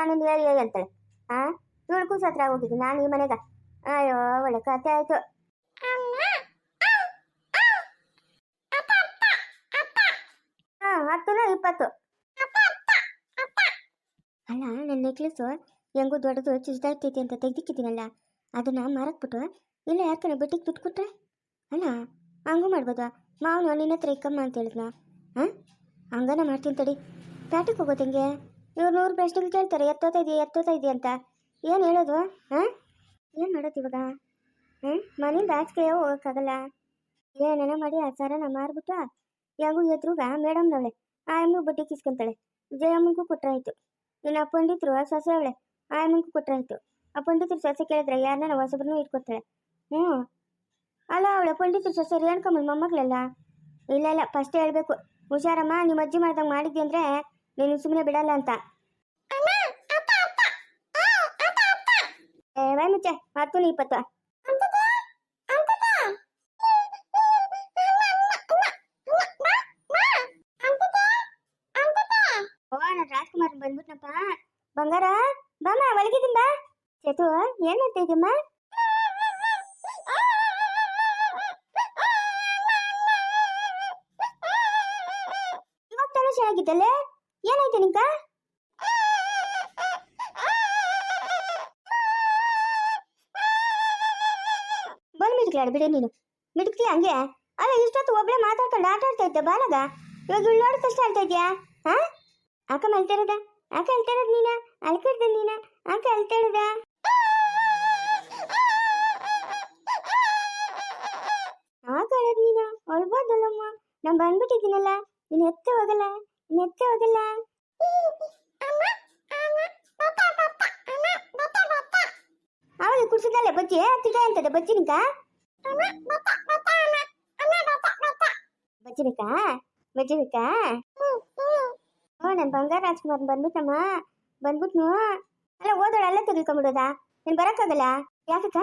ನಾನು ಹೇಳಿ ಏ ಅಂತಾಳೆ. ಆ? ಇವಳು ಕೂಸು ಹತ್ರ ಹೋಗಿದ್ದು. ನಾನು ಈ ಮನೆಗ. ಅಯ್ಯೋ, ಒಳ್ಳೆ ಕತೆ ಆಯ್ತು. ಹಾ ಹತ್ತುನ ಇಪ್ಪತ್ತು. ಅಲ್ಲ, ನನ್ನ ನೆಕ್ಲೆಸ್ಸು ಹೆಂಗೂ ದೊಡ್ಡದು ಚಿಸ್ದಾಗ್ತೈತಿ ಅಂತ ತೆಗ್ದಿಕ್ಕಿದ್ದೀನಲ್ಲ, ಅದನ್ನ ಮಾರಕ್ಬಿಟ್ಟು ಇಲ್ಲ ಯಾಕಂದ್ರೆ ಬಿಟ್ಟಿಗೆ ದುಡ್ಡು ಕೊಟ್ರೆ ಅಲ್ಲ, ಹಂಗೂ ಮಾಡ್ಬೋದಾ? ಮಾವನು ನಿನ್ನ ಹತ್ರ ಇಕ್ಕಮ್ಮ ಅಂತ ಹೇಳಿದ್ನ? ಹಾಂ ಹಂಗನ ಮಾಡ್ತೀನಿ ತಡಿ. ಪ್ಯಾಟಿಗೆ ಹೋಗೋದು ಹೆಂಗೆ? ಇವ್ರು ನೂರು ಪ್ರಶ್ನೆಗಳು ಕೇಳ್ತಾರೆ, ಎತ್ತೋತಾ ಇದೆಯಾ ಎತ್ತೋತಾ ಇದೆಯಾ ಅಂತ. ಏನು ಹೇಳೋದು, ಹಾಂ? ಏನು ಮಾಡೋದು ಇವಾಗ? ಹ್ಞೂ ಮನೆಯಿಂದ ಆಚೆಗೆ ಹೋಗೋಕ್ಕಾಗಲ್ಲ. ಏನೇನೋ ಮಾಡಿ, ಆ ಸರನ ಮಾರ್ಬಿಟ್ಟು ಯಾವಾಗೂ ಎದ್ರುಗ ಮೇಡಮ್ನವಳೆ. ಆ ಅಮ್ಮನಿಗೆ ಬಡ್ಡಿ ಕಿಸ್ಕೊಂತಾಳೆ. ಜಯಮ್ಮನಿಗೂ ಕೊಟ್ರಾಯ್ತು ಇನ್ನು ಆ ಪಂಡಿತರು ಸೊಸೆ ಅವಳೆ ಆ ಅಮ್ಮಗೂ ಕೊಟ್ರಾಯ್ತು ಆ ಪಂಡಿತರು ಸೊಸೆ ಕೇಳಿದ್ರೆ ಯಾರನ್ನ ಹೊಸಬ್ರನ್ನೂ ಇಟ್ಕೊತಾಳೆ ಹ್ಞೂ. ಅಲ್ಲ ಅವಳೆ, ಪಂಡಿತರು ಸೊಸೆ ರೇಣ್ಕಮ್ಮನ ಮೊಮ್ಮಗಳಲ್ಲ? ಇಲ್ಲ ಇಲ್ಲ ಫಸ್ಟ್ ಹೇಳಬೇಕು. ಹುಷಾರಮ್ಮ ನಿಮ್ಮ ಅಜ್ಜಿ ಮಾಡ್ದಂಗೆ ಮಾಡಿದ್ದೆ ಅಂದ್ರೆ ನೀನು ಸುಮ್ಮನೆ ಬಿಡಲ್ಲ ಅಂತ. ಮುಚ್ಚೆ ಹತ್ತು ನೀ ಇಪ್ಪತ್ತು ಓ ನಾನು ರಾಜ್ಕುಮಾರ್ ಬಂದ್ಬಿಟ್ನಪ್ಪ. ಬಂಗಾರ ಬಾಮ ಒಳಗಿದ್ದೀನಿ ಬಾ. ಚತು ಏನ್ ಮಾಡ್ತಾ ಇವಾಗ ತಾನೇ ಚೆನ್ನಾಗಿದ್ದಲ್ಲೇ? ಏನಾಯ್ತು ನಿಂಕ? ಬಂದು ಮಿಡ್ಕ್ಲಾಡ ಬಿಡಿ ನೀನು. ಮಿಡ್ಕ್ತಿ ಹಂಗೆ? ಅಲ್ಲ, ಇಷ್ಟೊತ್ತು ಒಬ್ಳೆ ಮಾತಾಡ್ಕೊಂಡು ಆಟ ಆಡ್ತಾ ಇದ್ದೆ ಬಾಲಗ? ಇವಾಗ ಇಲ್ಲಿ ನೋಡಿದ ಕಷ್ಟ ಆಡ್ತಾ ಇದೆಯಾ? ಹಾ? ಅಕ್ಕ ಮಲ್ತಿರದ? ಅಕ್ಕ ಅಳ್ತಿರೋದು ನೀನ? ಅಳ್ಕಡ್ದೆ ನೀನ? ಅಕ್ಕ ಅಳ್ತಿರೋದ ಆಕ ಅಳದ್ ನೀನ? ಅಳ್ಬೋದಲ್ಲಮ್ಮ. ನಾ ಬಂದ್ಬಿಟ್ಟಿದ್ದೀನಲ್ಲ. ನೀನು ಎತ್ತ ಹೋಗಲ್ಲ. ನೀನು ಎತ್ತೆ ಹೋಗಲ್ಲ ಅವಳು ಕುಡ್ಸಿದಲ್ಲೇ ಬಜ್ಜಿ ತಿಟ ಅಂತದ ಬಜ್ಜಿ ನಿಂಕ ಬಜ್ಜಿ ಬೇಕಾ? ಬಜ್ಜಿ ಬೇಕಾ? ಓ ನನ್ನ ಬಂಗಾರ ರಾಜ್ಕುಮಾರ್ ಬಂದ್ಬಿಟ್ಟಮ್ಮ ಬಂದ್ಬಿಟ್ನು. ಅಲ್ಲ ಓದೋಳು ಅಲ್ಲೇ ತೆಗೆದುಕೊಂಡ್ಬಿಡೋದಾ? ನೀನು ಬರೋಕ್ಕಾಗಲ್ಲ ಯಾಕಕ್ಕ?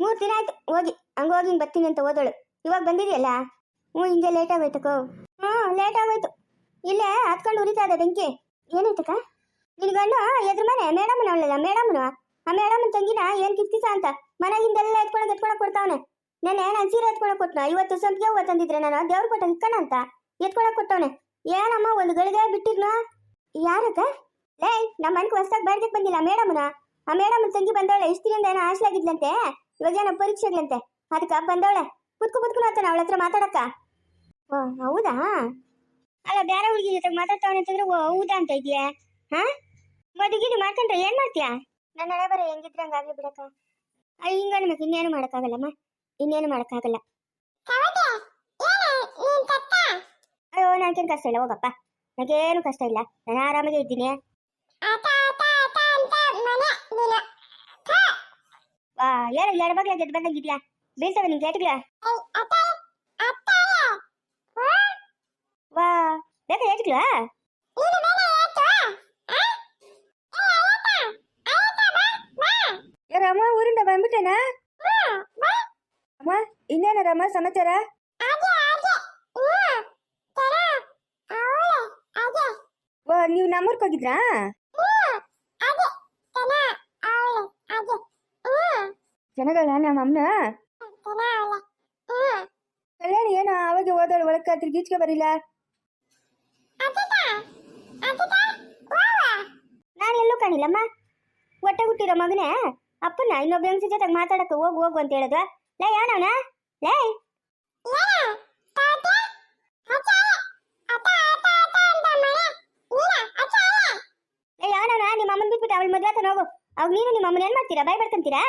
ಮೂರು ದಿನ ಆಯ್ತು, ಹೋಗಿ. ಹಂಗೆ ಹೋಗಿ ಹಿಂಗೆ ಬರ್ತೀನಿ ಅಂತ ಓದೋಳು ಇವಾಗ ಬಂದಿದೆಯಲ್ಲ? ಹ್ಞೂ, ಹಿಂಗೆ ಲೇಟ್ ಆಗೋಯ್ತಕ್ಕೋ ಹ್ಞೂ ಲೇಟ್ ಆಗೋಯ್ತು. ಇಲ್ಲೇ ಹತ್ಕೊಂಡು ಉರಿತಾ ಇದೆ ಬೆಂಕಿ. ಏನಾಯ್ತಕ್ಕ? ನಿನ್ ಗಂಡು ಎದ್ರ ಮನೆ ಮೇಡಮ್ನ ಅವಳಲ್ಲ ಮೇಡಮ್ನು ಆ ಮೇಡಮ್ ತಂಗಿನ ಏನ್ ಕಿತ್ಕಿಸ ಅಂತ? ಮನೆಗಿಂದೆಲ್ಲ ಎತ್ಕೊಳಕ್ ಎತ್ಕೊಳಕ್ ಕೊಡ್ತಾವನೆ. ನೆನ್ನೆ ನಾನು ಸೀರೆ ಎತ್ಕೊಳಕ್ ಕೊಟ್ನ, ಇವತ್ತು ಸಂಪಿಗೆ ಹೂವು ತಂದಿದ್ರೆ ನಾನು ದೇವ್ರ ಕೊಟ್ಟ ಇಕ್ಕಣ ಅಂತ. ಎತ್ಕೊಳಕ್ ಕೊಟ್ಟವನೆ. ಏನಮ್ಮ ಒಂದು ಗಳಿಗೆ ಬಿಟ್ಟಿದ್ನ? ಯಾರಕ್ಕ? ಲೇ ನಮ್ಮ ಮನೆಗೆ ಹೊಸ್ದಾಗ್ ಬಾಡಿಗೆ ಬಂದಿಲ್ಲ ಮೇಡಮ್ನ ಆ ಮೇಡಮ್ ತಂಗಿ ಬಂದವಳೆ ಇಷ್ಟರಿಂದ ಏನೋ ಹಾಸ್ಲಾಗಿದ್ಲಂತೆ ಇವಾಗ ಏನೋ ಪರೀಕ್ಷೆಗಳಂತೆ. ಅದಕ್ಕೆ ಬಂದವಳೆ. ಕುತ್ಕು ಕುತ್ಕೊಂಡು ಅವಳ ಹತ್ರ ಮಾತಾಡಕ್ಕ. ಓ, ಹೌದಾ? ಅಲ್ಲ ಬೇರೆ ಹುಡುಗಿ ಜೊತೆ ಮಾತಾಡ್ತಾವನೆ ಅಂತಂದ್ರೆ ಹೌದಾ ಅಂತ ಇದೆಯಾ ಹಾ? ಮದುಗಿದು ಮಾಡ್ಕೊಂಡ್ರೆ ಏನ್ ಮಾಡ್ತೀಯಾ? ನನ್ನ ಹಳೆ ಬರ ಹೆಂಗಿದ್ರೆ ಹಂಗಾಗ್ಲಿ ಬಿಡಕ್ಕ. ಹಿಂಗ ನಮಗೆ ಇನ್ನೇನು ಮಾಡಕ್ಕಾಗಲ್ಲಮ್ಮ ಇನ್ನೇನು ಮಾಡಕ್ಕಾಗಲ್ಲ. ಅಯ್ಯೋ ನನಗೇನು ಕಷ್ಟ ಇಲ್ಲ ಹೋಗಪ್ಪ. ನನಗೇನು ಕಷ್ಟ ಇಲ್ಲ. ನಾನು ಆರಾಮಾಗೆ ಇದ್ದೀನಿ. ಏನು ಎರಡು ಬಗ್ಲ ಗೆದ್ದು ಬಂದಂಗಿದ್ಯಾ ಬೀಳ್ತವೆ ನಿನ್ ಕೇಟ್ಗಳ ಬೇಕಾ ಏಟ್ಗಳ ರಮ್ಮ ಊರಿಂದ ಬಂದ್ಬಿಟ್ಟೇನಾ ಅಮ್ಮ ಇನ್ನೇನ ರಮ್ಮ ಸಮಾಚಾರ ವಾ ನೀವು ನಮ್ಮೂರ್ಗೆ ಹೋಗಿದ್ರಾ ಜನಗಳ ನಮ್ಮ ಅಮ್ಮನ ಕಲ್ಯಾಣಿ ಏನೋ ಅವಾಗ ಓದೋಳು ಒಳಕ್ಕೆ ಹತ್ರ ಗೀಚ್ಕೆ ಬರಿಲ್ಲ ನಾನು ಎಲ್ಲೂ ಕಾಣಿಲ್ಲಮ್ಮ. ಹೊಟ್ಟೆ ಹುಟ್ಟಿರೋ ಮಗನೇ. ಅಪ್ಪನ ಇನ್ನೊಬ್ಬ ಹೆಂಗಸ ಜೊತೆಗೆ ಮಾತಾಡಕ್ಕೆ ಹೋಗು ಹೋಗು ಅಂತ ಹೇಳಿದ್ವ? ಲೇ ಯಾನವನ? ಲೇ. ಯಾನವನ? ನಿಮ್ಮ ಅಮ್ಮನ ಬಿಟ್ಬಿಟ್ಟು ಅವಳ ಮದ್ವೆ ಆತನ ಹೋಗು. ಅವಾಗ ನೀನು ನಿಮ್ಮ ಅಮ್ಮನ ಏನ್ ಮಾಡ್ತೀರಾ? ಬಾಯ್ ಬರ್ಕಂತೀರಾ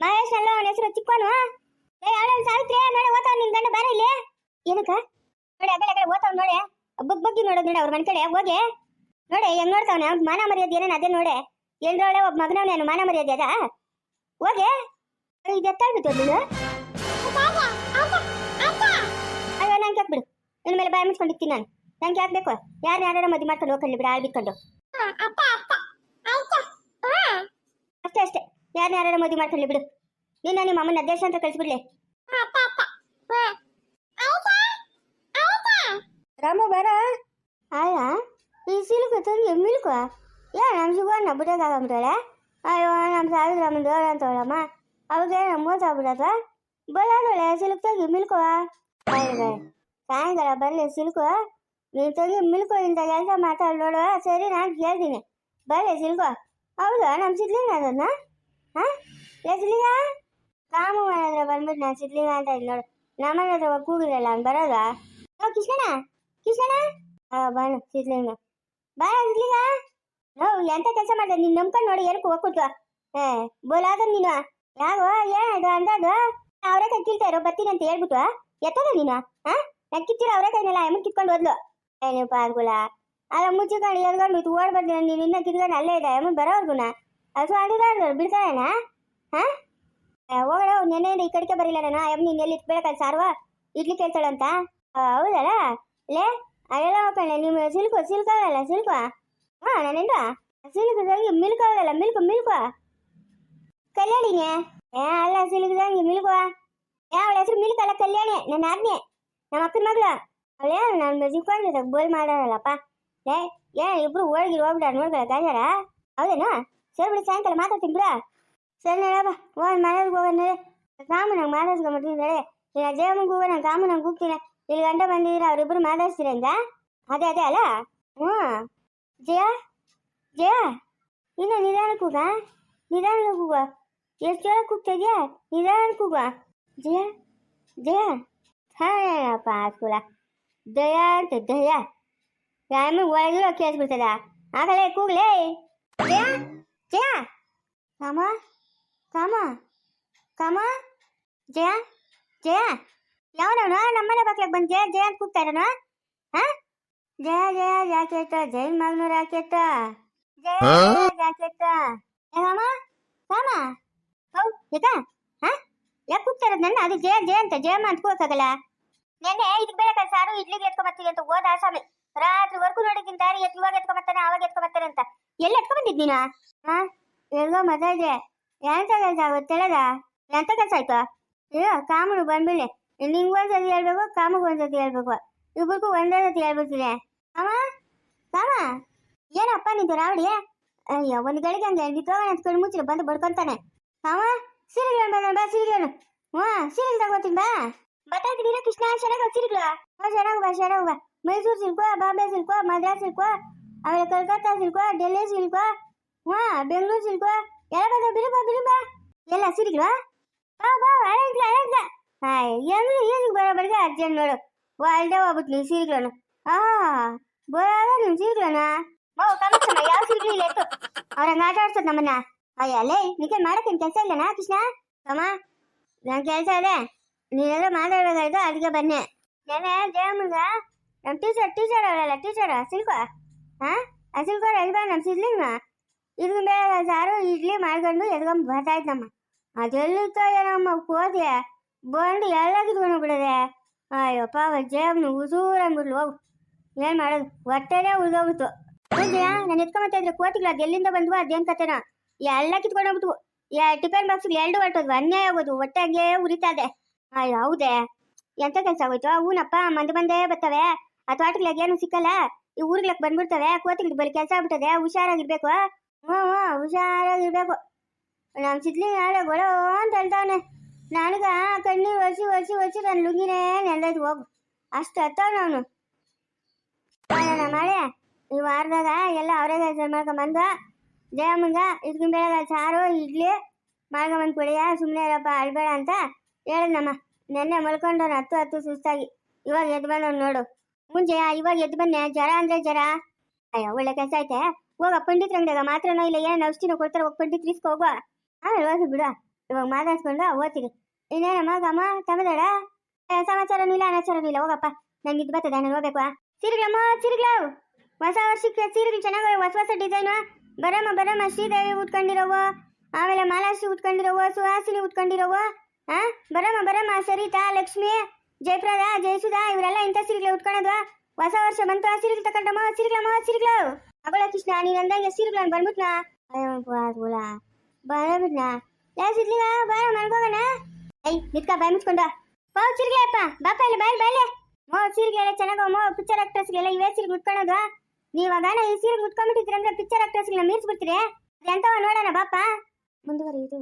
ಮಹೇಶ್ ಅಲ್ಲ ಅವನ ಹೆಸರು ಚಿಕ್ಕವನು. ಸಾವಿತ್ರಿ, ನೋಡಿ ಓತ ನಿನ್ ಗಂಡ ಬಾರ ಇಲ್ಲಿ. ಏನಕ್ಕ? ನೋಡಿ ಅಗಲ ಅಗಲ ಓದ್ತಾವ್ ನೋಡಿ. ಬಗ್ ಬಗ್ಗಿ ನೋಡೋದು ನೋಡಿ ಅವ್ರ ಮನೆ ಕಡೆ, ಹೋಗಿ. ನೋಡಿ, ಹೆಂಗ್ ನೋಡ್ತಾವನೆ? ಮಾನ ಮರ್ಯಾದೆ ಏನೇನು ಅದೇ ನೋಡಿ. ಎಲ್ರೊಳೆ ಒಬ್ಬ ಮಗನವನೇನು ಮಾನ ಮರ್ಯಾದೆ ಅದ? ಹೋಗಿ. ಇದು ಎತ್ತಾಳ್ಬಿಟ್ಟು ನೀನು ಅಯ್ಯೋ, ನಂಗೆ ಬಿಡು. ನಿನ್ನ ಮೇಲೆ ಬಾಯಿ ಮುಚ್ಕೊಂಡಿರ್ತೀನಿ ನಾನು. ನಂಗೆ ಯಾಕೆ ಬೇಕು? ಯಾರು ಯಾರು ಮದುವೆ ಮಾಡ್ಕೊಂಡು ಹೋಗ್ಕೊಂಡು ಬಿಡು ಆಳ್ ಬಿಟ್ಕೊಂಡು ಅಷ್ಟೇ ಅಷ್ಟೇ. ಯಾರು ಯಾರು ಮದುವೆ ಮಾಡ್ಕೊಳ್ಳಿ ಬಿಡು. ನಿನ್ನ ನಿಮ್ಮ ಅಮ್ಮನ ಅಧ್ಯಕ್ಷ ಅಂತ ಕಳಿಸ್ಬಿಡ್ಲಿ ಕಾಮ ಬರ? ಅಲ್ಲ, ಈ ಸಿಲ್ಕು ತಂಗಿ ಮಿಲ್ಕು? ಏ ನಮ್ಮ ಶಿವಣ್ಣ ಬಿಡೋಕ್ಕಾಗಂಬಿಟ್ಟಾಳೆ ಅಯ್ಯೋ ನಮ್ಮ ಸಾವಿರಮ್ಮ ದೇವ್ರ ಅಂತವಳಮ್ಮ ಅವಾಗ ನಮ್ಮ ಮೋಸ ಆಗ್ಬಿಡತ್ತ ಬರೋದಳೆ ಸಿಲ್ಕ್ ತಂಗಿ ಮಿಲ್ಕುವ ಸಾಯಂಕಾಲ ಬರಲಿ ಸಿಲ್ಕು. ನೀನು ತಂಗಿ ಮಿಲ್ಕು ಇಂಥ ಕೆಲಸ ಮಾತಾಡಿ ನೋಡು. ಸರಿ, ನಾನು ಕೇಳ್ತೀನಿ. ಬರಲಿ ಸಿಲ್ಕು. ಹೌದಾ ನಮ್ಮ ಸಿದ್ಲಿಂಗ ಅದನ್ನ? ಹಾಂ? ಏ ಸಿದ್ಲಿಂಗ ಕಾಮು ಮಾಡಿದ್ರೆ ಬಂದ್ಬಿಟ್ಟು ನಾನು ಸಿದ್ಲಿಂಗ ಅಂತ ಇದ್ ನೋಡು. ನಮ್ಮನೆ ಹತ್ರ ಹೋಗಿ ಕೂಗಿರಲ್ಲ ಅವ್ನು ಬರೋದಾ? ಓ ಕಿಶಣ ಕಿಶಣ ಆ ಬಾನು ಸಿದ್ಲಿಂಗ ಬಾ ಸಿದ್ಲಿಂಗ ನೋ ಎಂತ ಕೆಲಸ ಮಾಡ್ದೆ ನೀನು ನಂಬ್ಕೊಂಡು ನೋಡಿ, ಏನಕ್ಕೆ ಹೋಗ್ಕೊಟ್ವ ಏ ಬೋಲಾದ ನೀನು? ಯಾಗೋ ಏನದು ಅಂದದು ಅವರೇ ಕೈ ಕೀಳ್ತಾ ಇರೋ, ಬರ್ತೀನಿ ಅಂತ ಹೇಳ್ಬಿಟ್ಟು ಎತ್ತದ ನೀನು? ಹಾ ನಾನು ಕಿತ್ತಿರ ಅವರೇ ಕೈನೆಲ್ಲ, ಎಮ್ಮನ್ ಕಿತ್ಕೊಂಡು ಹೋದ್ಲು. ಏನಪ್ಪ ಅದ್ಗುಲ ಅಲ್ಲ, ಮುಚ್ಚಿಕೊಂಡು ಎದ್ಕೊಂಡು ಇದು ಓಡ್ ಬರ್ತೀನಿ ನೀನು? ಇನ್ನೂ ಕಿತ್ಕೊಂಡು ಅಲ್ಲೇ ಇದೆ ಎಮ್ಮನ್ ಬರೋರ್ಗುನ ಅದು ಅಡಿದಾಡ್ದು ಬಿಡ್ತಾರೇನಾ? ಹಾ ಹೋಗೋಣ ನೆನೆ ಈ ಕಡೆಗೆ ಬರಿಲ್ಲ ನಾನು. ಎಂ ನೀನು ಎಲ್ಲಿ ಇಟ್ಬೇಕಲ್ಲ ಸಾರುವ? ಇಡ್ಲಿ ಕೇಳ್ತಾಳಂತ? ಆ, ಹೌದಲ್ಲ? ಲೇ ಅಲ್ಲೆಲ್ಲ ಹೋಗ್ಕೊಂಡೆ ನಿಮ್ಮ ಸಿಲ್ಕು ಸಿಲ್ಕಾಗಲ್ಲ ಸಿಲ್ಕು? ಹಾ ನಾನೇನ್ರ ಸಿಲ್ಕದಾಗಿ ಮಿಲ್ಕ್ ಅವಳಲ್ಲ ಮಿಲ್ಕು ಮಿಲ್ಕು? ಕಲ್ಯಾಣಿಗೆ ಏ ಅಲ್ಲ ಸಿಲ್ಕದಾಗಿ ಮಿಲ್ಕು. ಏ ಅವಳ ಹೆಸರು ಮಿಲ್ಕ್ ಅಲ್ಲ ಕಲ್ಯಾಣಿ ನನ್ನ ಆಜ್ಞೆ ನಮ್ಮ ಅಕ್ಕನ ಮಗಳು. ಅವಳೇ ನಾನು ಜಿಕ್ಕೊಂಡಿದ್ದ ಬೋಲ್ ಮಾಡಾರಲ್ಲಪ್ಪ ಏ ಏ ಇಬ್ರು ಹೋಳ್ಗಿ ಹೋಗ್ಬಿಡ ನೋಡ್ಕೊಳ ಗಾಜಾರ ಹೌದೇನಾ? ಸರಿ ಬಿಡು ಸಾಯಂಕಾಲ ಮಾತಾಡ್ತೀನಿ ಬಿಡ. ಸರಿ ನಡಪ್ಪ ಹೋಗಿ ಮನೆಗೆ ಹೋಗೋಣ ಕಾಮು ನಂಗೆ ಮಾತಾಡ್ಸ್ಕೊಂಬಿಡ್ತೀನಿ ನಡೆ ಈಗ ಜಯಮ್ಮಂಗೆ ಹೋಗೋ ನಾನು ಕಾಮು ನಂಗೆ ಹೋಗ್ತೀನಿ ಇಲ್ಲಿ ಗಂಟ ಬಂದಿದ್ದೀರ ಅವರಿಬ್ಬರು ಮಾತಾಡ್ಸ್ತೀರ ಅಂತ ಅದೇ ಅದೇ ಅಲ್ಲ ಹ್ಞೂ ಜಯ ಜಯ ಇನ್ನು ನಿಧಾನಕ್ಕೆ ಹೋಗ ನಿಧಾನಕ್ಕೆ ಹೋಗ ಎಷ್ಟು ಜೋರ ಕೂಗ್ತಾ ಇದೆಯಾ ನಿಧಾನಕ್ಕೆ ಹೋಗ ಜಯ ಜಯ ಹಾಳಪ್ಪ ಸ್ಕೂಲ ದಯ ಅಂತ ದಯ ಆಮೇಲೆ ಒಳಗಿರೋ ಕೇಳಿಸ್ಬಿಡ್ತದ ಆಗಲೇ ಕೂಗ್ಲೇ ಜಯ ಜಯ ಕಾಮ ಕಾಮ ಕಾಮ ಜಯ ಜಯ. ಯಾವನವನು? ನಮ್ಮನೆ ಬಾಕ್ಲಾಗ ಬಂದು ಜಯ ಜಯ ಅಂತ ಕೂಗ್ತಾ ಇರೋನು? ಹಾ? ಜಯ ಜಯ ಜಾಕೆಟ್ ಜೈನ್ ಮಗನು ರಾಕೆಟ್ ಜಯ ಜಯ ಜಾಕೆಟ್ ಏ ಕಾಮ ಕಾಮ. ಹೌ ಯಾಕ ಹಾ? ಯಾಕೆ ಕೂಗ್ತಾ ಇರೋದು ನನ್ನ? ಅದು ಜಯ ಜಯ ಅಂತ ಜಯಮ್ಮ ಅಂತ ಕೂಗಕ್ಕಾಗಲ್ಲ. ನೆನ್ನೆ ಇದಕ್ಕೆ ಬೇರೆ ಸಾರು ಇಡ್ಲಿಗೆ ಎತ್ಕೊಂಬರ್ತೀವಿ ಅಂತ ಹೋದ ಆಸಾಮಿ. ರಾತ್ರಿವರೆಗೂ ನೋಡಿದ್ದೀನಿ ದಾರಿ ಎತ್ ಇವಾಗ ಎತ್ಕೊಂಬರ್ತಾನೆ ಅವಾಗ ಎತ್ಕೊಂಬರ್ತಾನೆ ಅಂತ. ಎಲ್ಲಿ ಎತ್ಕೊಂಬಂದಿದ್ ನೀನು? ಹಾ? ಎಲ್ಲೋ ಮಜಾ ಇದೆ. ಎಂತ ಕೆಲಸ ಗೊತ್ತಿಲ್ಲದ ಎಂತ ಕೆಲಸ ಆಯ್ತು ಅಯ್ಯೋ ಕಾಮನು ಬಂದ್ಬಿಡಿ ನಿಂಗೆ ಒಂದ್ಸತಿ ಹೇಳ್ಬೇಕು ಕಾಮಗೆ ಒಂದ್ಸತಿ ಹೇಳ್ಬೇಕು ಇಬ್ಬರಿಗೂ ಒಂದೇ ಸತಿ ಹೇಳ್ಬಿಡ್ತೀನಿ ಅಮ್ಮ ಕಾಮ ಏನಪ್ಪ ನಿಂತು ರಾವಡಿ ಅಯ್ಯೋ ಒಂದು ಗಳಿಗೆ ಹಂಗೆ ನಿಂತ್ಕೋಣ ಕಣ್ಣು ಬಂದು ಬಡ್ಕೊಂತಾನೆ ಅವ ಸೀರೆಗಳು ಬಂದ ಬಾ ಸೀರೆಗಳು ಹ್ಞೂ ಸೀರೆಗಳು ತಗೋತೀನಿ ಬಾ ಬತ್ತಾಯ್ತೀನಿ ಕೃಷ್ಣ ಚೆನ್ನಾಗಿ ಸೀರೆಗಳು ಹ್ಞೂ ಚೆನ್ನಾಗಿ ಬಾ ಚೆನ್ನಾಗಿ ಬಾ ಮೈಸೂರು ಸಿಲ್ಕೋ ಬಾಂಬೆ ಸಿಲ್ಕೋ ಮದ್ರಾಸ್ ಸಿಲ್ಕೋ ಆಮೇಲೆ ಕಲ್ಕತ್ತಾ ಸಿಲ್ಕೋ ಡೆಲ್ಲಿ ಸಿಲ್ಕೋ ಹ್ಞೂ ಬೆಂಗಳೂರು ಸಿಲ್ಕೋ ಎಲ್ಲ ಬಂದ ಬಿರುಬಾ ಬಿರುಬಾ ಎಲ್ಲ ಸೀರೆಗಳು ಬಾ ಬಾ ಅಳಂಗ್ಲ ಅಳಂಗ್ಲ ಹಾಯ್ ಹೆಂಗ್ರು ಈಜಿಗೆ ಬರೋಬರಿಗೆ ಅರ್ಜೆಂಟ್ ನೋಡು ವಾಲ್ಡೆ ಹೋಗ್ಬಿಟ್ಟು ನೀನು ಸೀರೆಗಳನ್ನು ಆ ಬರೋದ ನೀನು ಸೀರೆಗಳನ್ನ ಓ ಕಮಿಷನ್ ಯಾವ ಸೀರೆಗಳು ಇಲ್ಲ ಎತ್ತು ಅವ್ರ ಹಂಗ ಆಟ ಆಡ್ಸೋದು ನಮ್ಮನ್ನ ಅಯ್ಯ ಅಲ್ಲೇ ನಿಖಿಲ್ ಮಾಡಕ್ಕೇನು ಕೆಲಸ ಇಲ್ಲನಾ ಕೃಷ್ಣ ಅಮ್ಮ ನನ್ನ ಕೆಲಸ ಇದೆ ನೀನೆಲ್ಲ ಮಾತಾಡೋದಾಯ್ತು ಅದಕ್ಕೆ ಬನ್ನಿ ನೆನೆ ಜಯಮ್ಮಗ ನಮ್ಮ ಟೀಚರ್ ಟೀಚರ್ ಅವರಲ್ಲ ಟೀಚರ್ ಸಿಲ್ಕ ಹಾ ಆ ಸಿಲ್ಕ ಎಲ್ಬಾ ನಮ್ಮ ಸಿದ್ಲಿಂಗ ಇದ್ರ ಮೇಲೆ ಸಾರು, ಇಡ್ಲಿ ಮಾಡ್ಕೊಂಡು ಎದ್ಕೊಂಡ್ ಬರ್ತಾ ನಮ್ಮ. ಅದೆಲ್ಲಿತ್ತ ಏನಮ್ಮ ಕೋತಿ. ಬಂದು ಎಲ್ಲ ಕಿತ್ಕೊಂಡು ಬಿಡದೆ ಅಯ್ಯೋಪ್ಪ ಜಯಮ್ನ ಉಸೂರ ಅಂದ್ಬಿಡ್ಲು ಹೋಗು. ಏನ್ ಮಾಡೋದು? ಹೊಟ್ಟೆನೇ ಉಳ್ದೋಗ್ಬಿಟ್ಟು ಹೌದ್ಯಾ ನಾನು ಎತ್ಕೊಂಬತ್ತಾ ಇದ್ರೆ ಕೋತಿಗಳು ಅದು ಎಲ್ಲಿಂದ ಬಂದ್ವು ಅದೇನ್ ಕತೆನ. ಎಲ್ಲ ಕಿತ್ಕೊಂಡು ಹೋಗ್ಬಿಟ್ವು ಯಾ, ಟಿಫನ್ ಬಾಕ್ಸ್ ಎರಡು ಹೊಟ್ಟೋದ್ವು. ಅನ್ಯಾಯ ಆಗೋದು. ಹೊಟ್ಟೆ ಹಂಗೆ ಉರಿತಾ ಇದೆ. ಅಯ್ಯೋ, ಹೌದೇ? ಎಂತ ಕೆಲಸ ಆಗೋಯ್ತು? ಹೂನಪ್ಪ, ಮಂದಿ ಬಂದೇ ಬರ್ತವೆ. ಆ ತೋಟಗಳಿಗೆ ಏನು ಸಿಕ್ಕಲ್ಲ. ಈ ಊರ್ಗಳಕ್ಕೆ ಬಂದ್ಬಿಡ್ತವೆ. ಕೋತಿಗಳು ಬರೀ ಕೆಲಸ ಆಗ್ಬಿಟ್ಟದೆ. ಹುಷಾರಾಗಿರ್ಬೇಕು. ಹ್ಞೂ ಹ್ಞೂ ನಮ್ಮ ಸಿದ್ಲಿ ನಾಳೆ ಗೊಳೋ ಅಂತ ಹೇಳ್ತಾವನೆ. ನನಗ ಕಣ್ಣಿ ಒಸಿ ಒಸಿ ಒಸಿ ನನ್ನ ಲುಂಗಿನೇ ನೆಂದೈತು ಹೋಗು. ಅಷ್ಟು ಹತ್ತವನು ನಾನು ನನ್ನ ಮಳೆ ಈ ವಾರದಾಗ ಎಲ್ಲ ಅವರೇ ಮಾಡ್ಕೊಂಬಂದು ಜಯಮ್ಮಂಗ ಇದಕ್ಕಿನ ಬೆಳಗ್ಗೆ ಸಾರು, ಇಡ್ಲಿ. ಮಾಡ್ಕೊಂಬಂದು ಕೊಡಿಯ ಸುಮ್ಮನೆ ಇರಪ್ಪ, ಅಳ್ಬೇಡ ಅಂತ ಹೇಳಿದ್ನಮ್ಮ. ನೆನ್ನೆ ಮಲ್ಕೊಂಡವನು ಹತ್ತು ಹತ್ತು ಸುಸ್ತಾಗಿ. ಇವಾಗ ಎದ್ದು ಬಂದವ್ನು ನೋಡು. ಮುಂಚೆ ಇವಾಗ ಎದ್ದು ಬನ್ನೆ ಜ್ವರ ಅಂದ್ರೆ ಜ್ವರ. ಅಯ್ಯೋ, ಒಳ್ಳೆ ಕೆಲಸ ಐತೆ. ಹೋಗ ಪಂಡಿತ್ರ ಅಂಗಡಿಯಾಗ ಮಾತ್ರನೋ ಇಲ್ಲ, ಏನು ಔಷಧಿನ ಕೊಡ್ತಾರೆ ಹೋಗಿ ಪಂಡಿತ್ ಇಸ್ಕೊ ಹೋಗುವ. ಆಮೇಲೆ ಹೋಗಿ ಬಿಡು, ಇವಾಗ ಮಾತಾಡ್ಸ್ಕೊಂಡು ಓದ್ತೀರಿ ಇನ್ನೇನಮ್ಮ ಗಮ್ಮ ತಮ್ಮದಾಡ ಸಮಾಚಾರನೂ ಇಲ್ಲ, ಅನಾಚಾರನೂ ಇಲ್ಲ, ಹೋಗಪ್ಪ. ನಂಗೆ ಇದು ಬರ್ತದೆ, ನಾನು ಹೋಗ್ಬೇಕು ಸೀರೆಗಳಮ್ಮ ಸೀರೆಗಳು ಹೊಸ ವರ್ಷಕ್ಕೆ ಸೀರೆಗಳು ಚೆನ್ನಾಗಿ ಹೊಸ ಹೊಸ ಡಿಸೈನು. ಬರಮ್ಮ ಬರಮ್ಮ, ಶ್ರೀದೇವಿ ಉಟ್ಕೊಂಡಿರೋವ. ಆಮೇಲೆ ಮಾಲಾಶ್ರೀ ಉಟ್ಕೊಂಡಿರೋವ, ಸುಹಾಸಿನಿ ಉಟ್ಕೊಂಡಿರೋವ. ಹಾ ಬರಮ್ಮ ಬರಮ್ಮ, ಸರಿತಾ, ಲಕ್ಷ್ಮಿ, ಜಯಪ್ರದ, ಜಯಸುಧಾ, ಇವರೆಲ್ಲ ಇಂಥ ಸೀರೆಗಳು ಉಟ್ಕೊಳ್ಳೋದು ಹೊಸ ವರ್ಷ ಬಂತು, ಆ ಸೀರೆಗಳು ತಗೊಂಡಮ್ಮ ಸೀರೆಗಳಮ್ಮ ಸೀರೆಗಳು ಅವಳ ಕೃಷ್ಣ ನೀನು ಅಂದಂಗೆ ಸೀರೆಗಳು ಬಂದ್ಬಿಟ್ನಾ ಅಯ್ಯೋ ಬಂದ್ಬಿಟ್ನಾ ಯಾ ಸಿದ್ಲಿಗ ಬಾ ಮಲ್ಕೋಗಣ ಐ ನಿತ್ಕ ಬಾಯ್ ಮುಚ್ಕೊಂಡ ಬಾ ಚಿರ್ಗ್ಲಪ್ಪ ಬಾಪ ಇಲ್ಲ ಬಾಯ್ ಬಾಯ್ಲೆ ಓ ಸೀರೆಗೆಲ್ಲ ಚೆನ್ನಾಗಮ್ಮ ಪಿಕ್ಚರ್ ಆಕ್ಟರ್ಸ್ಗೆಲ್ಲ ಇವೇ ಸೀರೆ ಉಟ್ಕೊಳೋದು ನೀವಾಗಾನ ಈ ಸೀರೆ ಉಟ್ಕೊಂಡ್ಬಿಟ್ಟಿದ್ರಂದ್ರೆ ಪಿಕ್ಚರ್ ಆಕ್ಟರ್ಸ್ಗೆಲ್ಲ ಮೀರ್ಸ್ಬಿಡ್ತೀರಿ ಎಂತವ ನೋಡೋಣ ಬಾಪ ಮುಂದುವರಿಯುದು